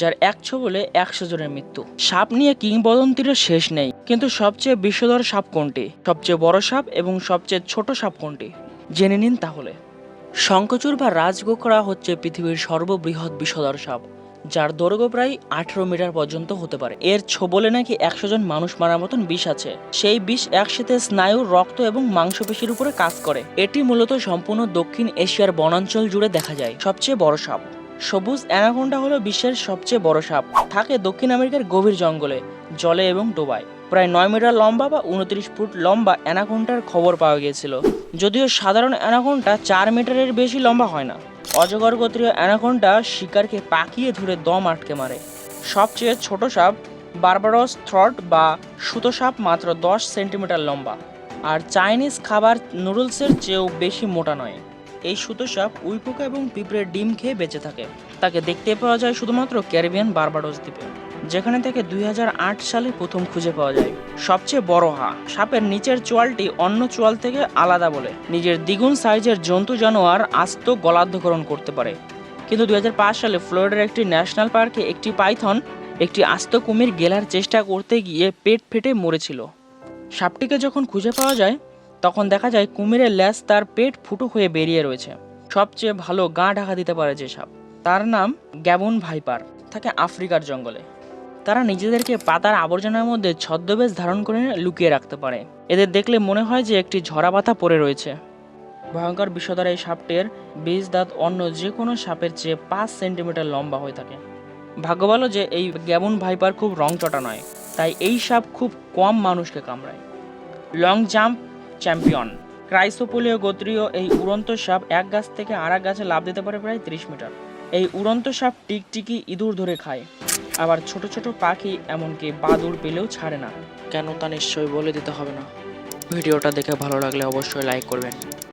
যার এক বলে একশো জনের মৃত্যু। সাপ নিয়ে কিংবদন্তির শেষ নেই, কিন্তু সবচেয়ে বিষধর সাপ কোনটি? সবচেয়ে বড় সাপ এবং সবচেয়ে ছোট সাপ কোনটি? জেনে নিন তাহলে। শঙ্খচূড় বা রাজগোখরা হচ্ছে পৃথিবীর সর্ববৃহৎ বিষধর সাপ, যার দৈর্ঘ্য প্রায় আঠেরো মিটার পর্যন্ত হতে পারে। এর ছোবলে নাকি একশো জন মানুষ মারার মতন বিষ আছে। সেই বিষ একসাথে স্নায়ু, রক্ত এবং মাংসপেশির উপরে কাজ করে। এটি মূলত সম্পূর্ণ দক্ষিণ এশিয়ার বনাঞ্চল জুড়ে দেখা যায়, সবচেয়ে বড় সাপ। সবুজ অ্যানাকোন্ডা হলো বিশ্বের সবচেয়ে বড় সাপ। থাকে দক্ষিণ আমেরিকার গভীর জঙ্গলে, জলে এবং ডোবায়। প্রায় নয় মিটার লম্বা বা উনত্রিশ ফুট লম্বা অ্যানাকোন্ডার খবর পাওয়া গিয়েছিল। যদিও সাধারণ অ্যানাকোন্ডা চার মিটারের বেশি লম্বা হয় না। অজগর গোত্রীয় অ্যানাকোন্ডা শিকারকে পাকিয়ে ধরে দম আটকে মারে। সবচেয়ে ছোট সাপ বারবারস থ্রট বা সুতো সাপ মাত্র দশ সেন্টিমিটার লম্বা। আর চাইনিজ খাবার নুডলসের চেয়েও বেশি মোটা নয়। এই সুতো সাপ উইপোকা এবং পিঁপড়ের ডিম খেয়ে বেঁচে থাকে। তাকে দেখতে পাওয়া যায় শুধুমাত্র ক্যারিবিয়ান বারবাডোস দ্বীপে, যেখানে থেকে দুই সালে প্রথম খুঁজে পাওয়া যায়। সবচেয়ে বড় হা, সাপের নিচের চোয়ালটি অন্য চোয়াল থেকে আলাদা বলে। নিজের দ্বিগুণ সাইজের জন্তু জানোয়ার আস্ত গলাধ্যকরণ করতে পারে। কিন্তু দুই হাজার পাঁচ সালে ফ্লোরিডার একটি ন্যাশনাল পার্কে একটি পাইথন, একটি আস্ত কুমির গেলার চেষ্টা করতে গিয়ে পেট ফেটে মরেছিল। সাপটিকে যখন খুঁজে পাওয়া যায় তখন দেখা যায় কুমিরের ল্যাজ তার পেট ফুটো হয়ে বেরিয়ে রয়েছে। সবচেয়ে ভালো গা ঢাকা দিতে পারে যে সাপ। তার নাম গ্যাবন ভাইপার। থাকে আফ্রিকার জঙ্গলে। তারা নিজেদেরকে পাতার আবর্জনার মধ্যে ছদ্মবেশ ধারণ করে লুকিয়ে রাখতে পারে। এদের দেখলে মনে হয় যে একটি ঝরা পাতা পড়ে রয়েছে। ভয়ঙ্কর বিষধর এই সাপটির বীজ, দাঁত অন্য যে কোনো সাপের চেয়ে পাঁচ সেন্টিমিটার লম্বা হয়ে থাকে। ভাগ্য ভালো যে এই গ্যাবন ভাইপার খুব রংচটা নয়, তাই এই সাপ খুব কম মানুষকে কামড়ায়। Long jump champion. ক্রাইসোপোলীয় গোত্রীয় এই উড়ন্ত সাপ এক গাছ থেকে আর গাছে লাভ দিতে পারে প্রায় ত্রিশ মিটার। এই উড়ন্ত সাপ টিকটিকি ইঁদুর ধরে খায়। আবার ছোট ছোট পাখি এমনকি বাদুড় পেলেও ছাড়ে না। কেন তা নিশ্চয়ই বলে দিতে হবে না। ভিডিওটা দেখে ভালো লাগলে অবশ্যই লাইক করবেন।